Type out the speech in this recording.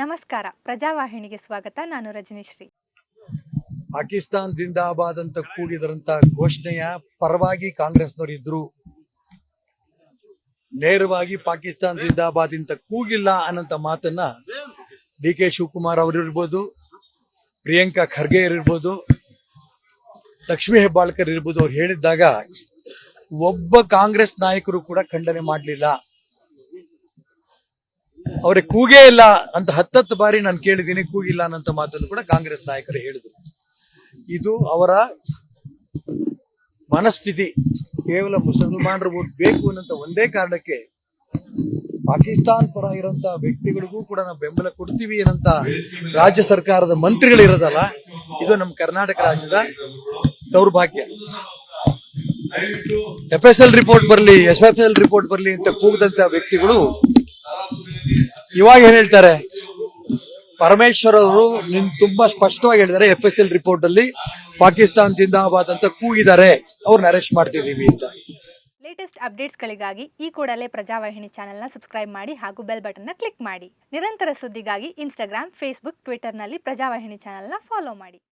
ನಮಸ್ಕಾರ. ಪ್ರಜಾವಾಹಿನಿಗೆ ಸ್ವಾಗತ. ನಾನು ರಜನಿಶ್ರೀ. ಪಾಕಿಸ್ತಾನ್ ಜಿಂದಾಬಾದ್ ಅಂತ ಕೂಗಿದರಂತ ಘೋಷಣೆಯ ಪರವಾಗಿ ಕಾಂಗ್ರೆಸ್ನವರು ಇದ್ರು. ನೇರವಾಗಿ ಪಾಕಿಸ್ತಾನ್ ಜಿಂದಾಬಾದ್ ಅಂತ ಕೂಗಿಲ್ಲ ಅನ್ನಂತ ಮಾತನ್ನ ಡಿ ಕೆ ಶಿವಕುಮಾರ್ ಅವರಿರ್ಬೋದು ಪ್ರಿಯಾಂಕಾ ಖರ್ಗೆ ಇರ್ಬೋದು, ಲಕ್ಷ್ಮೀ ಹೆಬ್ಬಾಳ್ಕರ್ ಇರ್ಬೋದು ಅವ್ರು ಹೇಳಿದ್ದಾಗ ಒಬ್ಬ ಕಾಂಗ್ರೆಸ್ ನಾಯಕರು ಕೂಡ ಖಂಡನೆ ಮಾಡಲಿಲ್ಲ. ಅವ್ರಿಗೆ ಕೂಗೇ ಇಲ್ಲ ಅಂತ ಹತ್ತತ್ತು ಬಾರಿ ನಾನು ಕೇಳಿದ್ದೀನಿ, ಕೂಗಿಲ್ಲ ಅನ್ನೋಂಥ ಮಾತನ್ನು ಕೂಡ ಕಾಂಗ್ರೆಸ್ ನಾಯಕರು ಹೇಳಿದರು. ಇದು ಅವರ ಮನಸ್ಥಿತಿ. ಕೇವಲ ಮುಸಲ್ಮಾನರು ಓಟ್ ಬೇಕು ಅನ್ನೋಂಥ ಒಂದೇ ಕಾರಣಕ್ಕೆ ಪಾಕಿಸ್ತಾನ್ ಪರ ಇರೋಂಥ ವ್ಯಕ್ತಿಗಳಿಗೂ ಕೂಡ ನಾವು ಬೆಂಬಲ ಕೊಡ್ತೀವಿ ಅನ್ನೋಂಥ ರಾಜ್ಯ ಸರ್ಕಾರದ ಮಂತ್ರಿಗಳಿರೋದಲ್ಲ ಇದು ನಮ್ಮ ಕರ್ನಾಟಕ ರಾಜ್ಯದ ದೌರ್ಭಾಗ್ಯ. ಎಫ್ ಎಸ್ ಎಲ್ ರಿಪೋರ್ಟ್ ಬರಲಿ ಎಸ್ ಎಫ್ ಎಲ್ ರಿಪೋರ್ಟ್ ಬರಲಿ ಅಂತ ಕೂಗದಂತ ವ್ಯಕ್ತಿಗಳು ಇವಾಗ ಏನ್ ಹೇಳ್ತಾರೆ? ಪರಮೇಶ್ವರ್ ಅವರು ನಿನ್ ತುಂಬಾ ಸ್ಪಷ್ಟವಾಗಿ ಹೇಳಿದ್ದಾರೆ ಎಫ್ ಎಸ್ ಎಲ್ ರಿಪೋರ್ಟ್ ಅಲ್ಲಿ ಪಾಕಿಸ್ತಾನ್ ಜಿಂದಾಬಾದ್ ಅಂತ ಕೂಗಿದ್ದಾರೆ. ಅವ್ರನ್ನ ಅರೆಸ್ಟ್ ಮಾಡ್ತಿದೀವಿ ಅಂತ. ಲೇಟೆಸ್ಟ್ ಅಪ್ಡೇಟ್ಸ್ಗಳಿಗಾಗಿ ಈ ಕೂಡಲೇ ಪ್ರಜಾವಾಹಿನಿ ಚಾನೆಲ್ನ ಸಬ್ಸ್ಕ್ರೈಬ್ ಮಾಡಿ ಹಾಗೂ ಬೆಲ್ ಬಟನ್ನ ಕ್ಲಿಕ್ ಮಾಡಿ. ನಿರಂತರ ಸುದ್ದಿಗಾಗಿ ಇನ್ಸ್ಟಾಗ್ರಾಮ್ ಫೇಸ್ಬುಕ್ ಟ್ವಿಟರ್ನಲ್ಲಿ ಪ್ರಜಾವಾಹಿನಿ ಚಾನೆಲ್ನ ಫಾಲೋ ಮಾಡಿ.